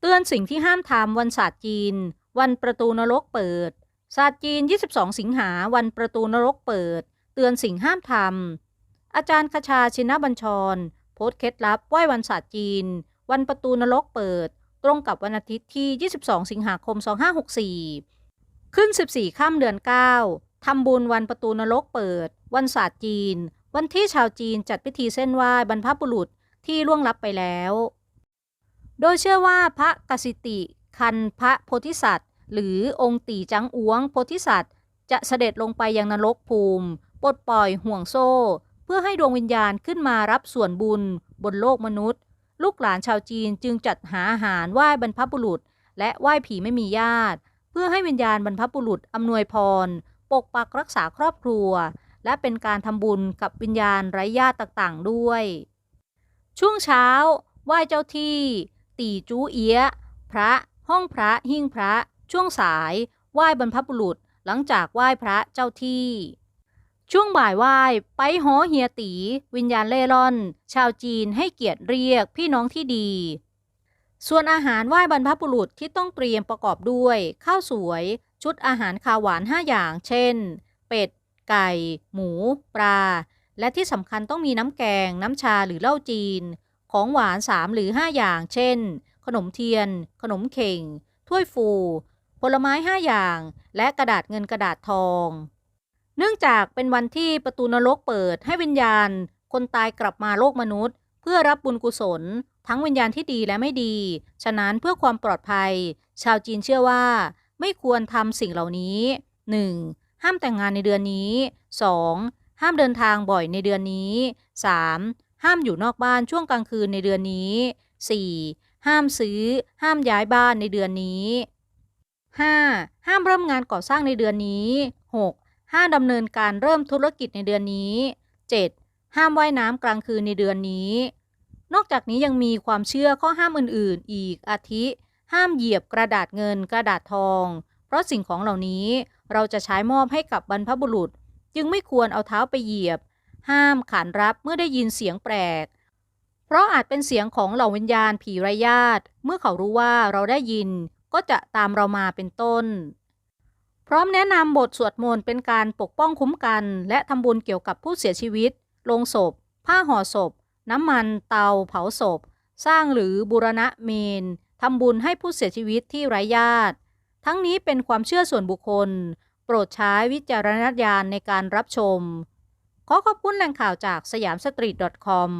เตือนสิ่งที่ห้ามทำวันศาสตร์จีน วันประตูนรกเปิดศาสตร์จีน 22 สิงหาวันประตูนรกเปิด เตือนสิ่งห้ามทำอาจารย์คชาชินบัญชร โพสต์เคล็ดลับไหว้วันศาสตร์จีน วันประตูนรกเปิด ตรงกับวันอาทิตย์ที่ 22 สิงหาคม 2564 ขึ้น 14 ข้ามเดือน 9 ทำบุญวันประตูนรกเปิด วันศาสตร์จีน วันที่ชาวจีนจัดพิธีเส้นไหว้บรรพบุรุษที่ล่วงลับไปแล้ว โดยเชื่อว่าพระกสิติ คันพระโพธิสัตว์ หรือองค์ตีจังอ้วงโพธิสัตว์ จะเสด็จลงไปยังนรกภูมิปลดปล่อยห่วงโซ่ เพื่อให้ดวงวิญญาณขึ้นมารับส่วนบุญบนโลกมนุษย์ ลูกหลานชาวจีนจึงจัดหาอาหารไหว้บรรพบุรุษ และไหว้ผีไม่มีญาติ เพื่อให้วิญญาณบรรพบุรุษอำนวยพร ปกปักรักษาครอบครัว และเป็นการทำบุญกับวิญญาณไร้ญาติต่างๆด้วย ช่วงเช้าไหว้เจ้าที่ ตีจูเอียะพระ ห้องพระหิ้งพระ ช่วงสาย ไหว้บรรพบุรุษ หลังจากไหว้พระเจ้าที่ ช่วงบ่ายไหว้ไปหอเฮียตี วิญญาณเล่ร่อน ชาวจีนให้เกียรติเรียกพี่น้องที่ดี ส่วนอาหารไหว้บรรพบุรุษที่ต้องเตรียมประกอบด้วย ข้าวสวย ชุดอาหารคาวหวาน5อย่าง เช่น เป็ด ไก่ หมู ปลา และที่สำคัญต้องมีน้ำแกง น้ำชาหรือเหล้าจีน ของหวาน 3 หรือ 5 อย่าง เช่น ขนมเทียน ขนมเข่ง ถ้วยฟู ผลไม้ 5 อย่าง และกระดาษเงินกระดาษทอง เนื่องจากเป็นวันที่ประตูนรกเปิดให้วิญญาณ คนตายกลับมาโลกมนุษย์ เพื่อรับบุญกุศล ทั้งวิญญาณที่ดีและไม่ดี ฉะนั้นเพื่อความปลอดภัย ชาวจีนเชื่อว่า ไม่ควรทำสิ่งเหล่านี้ 1. ห้ามแต่งงานในเดือนนี้ 2. ห้ามเดินทางบ่อยในเดือนนี้ 3. ห้ามอยู่นอกบ้านช่วงกลางคืนในเดือนนี้ 4. ห้ามซื้อ ห้ามย้ายบ้านในเดือนนี้ 5. ห้ามเริ่มงานก่อสร้างในเดือนนี้ 6. ห้ามดำเนินการเริ่มธุรกิจในเดือนนี้ 7. ห้ามว่ายน้ำกลางคืนในเดือนนี้ นอกจากนี้ยังมีความเชื่อข้อห้ามอื่น ๆ อีกอาทิ ห้ามเหยียบกระดาษเงินกระดาษทอง เพราะสิ่งของเหล่านี้เราจะใช้มอบให้กับบรรพบุรุษ จึงไม่ควรเอาเท้าไปเหยียบ ห้ามขานรับเมื่อได้ยินเสียงแปลก เพราะอาจเป็นเสียงของเหล่าวิญญาณผีไร้ญาติ เมื่อเขารู้ว่าเราได้ยิน ก็จะตามเรามาเป็นต้น พร้อมแนะนำบทสวดมนต์เป็นการปกป้องคุ้มกัน และทำบุญเกี่ยวกับผู้เสียชีวิต ลงศพ ผ้าห่อศพ น้ำมัน เตา เผาศพ สร้างหรือบูรณะเมนทำบุญให้ผู้เสียชีวิตที่ไร้ญาติ ทั้งนี้เป็นความเชื่อส่วนบุคคล โปรดใช้วิจารณญาณในการรับชม ขอขอบคุณแหล่งข่าวจากสยามสตรีท .com